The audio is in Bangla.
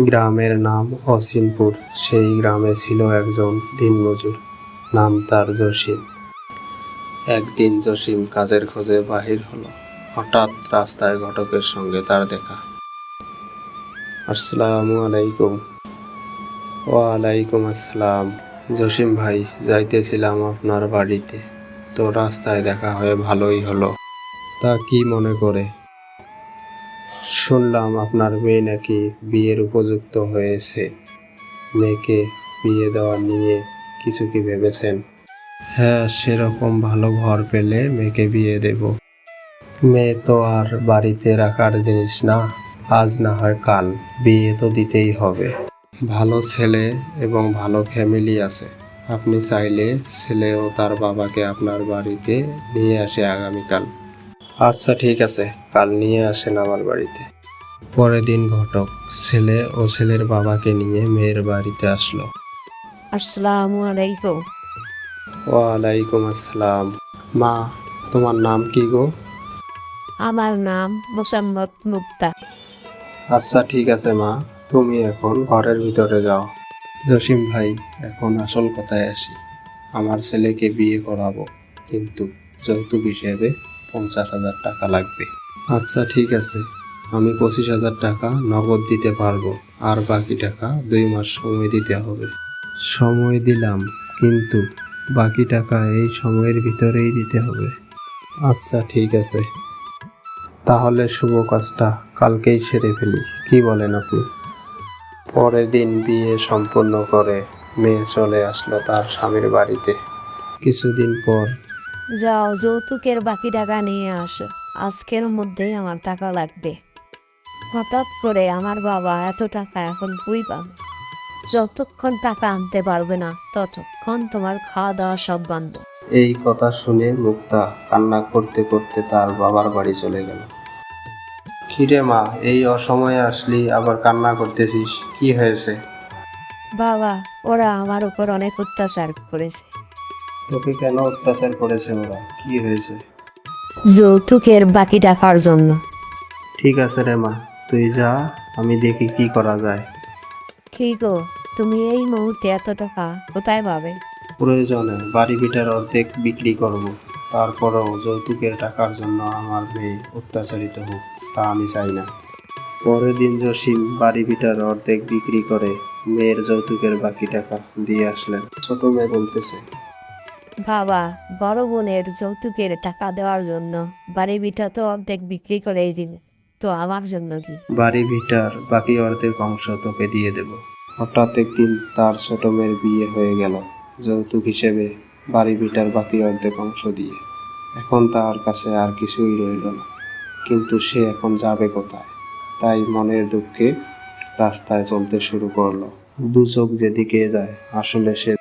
গ্রামের নাম অসিনপুর। সেই গ্রামে ছিল একজন দিনমজুর, নাম তার জসিম। একদিন জসিম কাজের খোঁজে বাহির হলো। হঠাৎ রাস্তায় ঘটকের সঙ্গে তার দেখা। আসসালামু আলাইকুম। ওয়ালাইকুম আসসালাম। জসিম ভাই, যাইতেছিলাম আপনার বাড়িতে। তো রাস্তায় দেখা হয়ে ভালোই হলো। তা কি মনে করে? শুনলাম আপনার মেয়ে নাকি বিয়ের উপযুক্ত হয়েছে। মেয়েকে বিয়ে দেওয়া নিয়ে কিছু কি ভেবেছেন? হ্যাঁ সেরকম ভালো ঘর পেলে মেয়েকে বিয়ে দেব। মেয়ে তো আর বাড়িতে রাখার জিনিস না, আজ না হয় কাল। বিয়ে তো দিতেই হবে। ভালো ছেলে এবং ভালো ফ্যামিলি আছে। আপনি চাইলে ছেলে ও তার বাবাকে আপনার বাড়িতে নিয়ে আসে আগামীকাল। আচ্ছা ঠিক আছে। কাল নিয়ে আসেন আমার বাড়িতে। পরের দিন ঘটক ছেলে ও ছেলের বাবাকে নিয়ে মেয়ের বাড়িতে আসলো। আসসালামু আলাইকুম। ওয়ালাইকুম আসসালাম। মা তোমার নাম কি গো? আমার নাম মোসাম্মদ মুক্তা। আচ্ছা ঠিক আছে মা তুমি এখন ঘরের ভিতরে যাও। জসিম ভাই এখন আসল কথায় আসি। আমার ছেলেকে বিয়ে করাবো কিন্তু যৌতুক হিসেবে পঞ্চাশ হাজার টাকা লাগবে। আচ্ছা ঠিক আছে। আমি পঁচিশ হাজার টাকা নগদ দিতে পারব, আর বাকি টাকা দুই মাস সময় দিতে হবে। সময় দিলাম, কিন্তু বাকি টাকা এই সময়ের ভিতরেই দিতে হবে। আচ্ছা ঠিক আছে। তাহলে শুভ কাজটা কালকেই সেরে ফেলি, কি বলেন আপনি? পরের দিন বিয়ে সম্পূর্ণ করে মেয়ে চলে আসলো তার স্বামীর বাড়িতে। কিছুদিন পর যাও যৌতুকের বাকি টাকা নিয়ে আসো। আজকের মধ্যেই আমার টাকা লাগবে। হঠাৎ করে আমার বাবা এত টাকা এখন কই পাবে? যতক্ষণ টাকা আনতে পারবে না ততক্ষণ তোমার খাওয়া দাওয়া সব বন্ধ এই কথা শুনে মুক্তা কান্না করতে করতে তার বাবার বাড়ি চলে গেল। কিরে মা এই অসময়ে আসলি আবার কান্না করতেছিস কি হয়েছে? বাবা ওরা আমার উপর অনেক অত্যাচার করেছে। তোকে কেন অত্যাচার করেছে ওরা? কি হয়েছে? যৌতুকের বাকি টাকার জন্য। ঠিক আছে রে মা তুই যা আমি দেখি কি করা যায়। কি গো তুমি এই মুহূর্তে এত টাকা কোথায় পাবে? প্রয়োজনে বাড়ি ভিটার অর্ধেক বিক্রি করব। তারপরেও যৌতুকের টাকার জন্য আমার মেয়ে অত্যাচারিত হোক তা আমি চাই না। পরের দিন জসিম বাড়ি ভিটার অর্ধেক বিক্রি করে মেয়ের যৌতুকের বাকি টাকা দিয়ে আসলেন। ছোট মেয়ে বলতেছে বাবা, বড় বোনের যৌতুকের টাকা দেওয়ার জন্য বাড়ি বিটা তো অর্ধেক বিক্রি করেই দিলে, তো আমার জন্য কি? বাড়ি ভিটার বাকি অর্ধেক অংশ তোকে দিয়ে দেব। হঠাৎ একদিন তার ছোট মেয়ের বিয়ে হয়ে গেল, যৌতুক হিসেবে বাড়ি ভিটার বাকি অর্ধেক অংশ দিয়ে। এখন তার কাছে আর কিছুই রইল না, কিন্তু সে এখন যাবে কোথায়? তাই মনের দুঃখে রাস্তায় চলতে শুরু করল। দু চোখ যেদিকে যায়, আসলে সে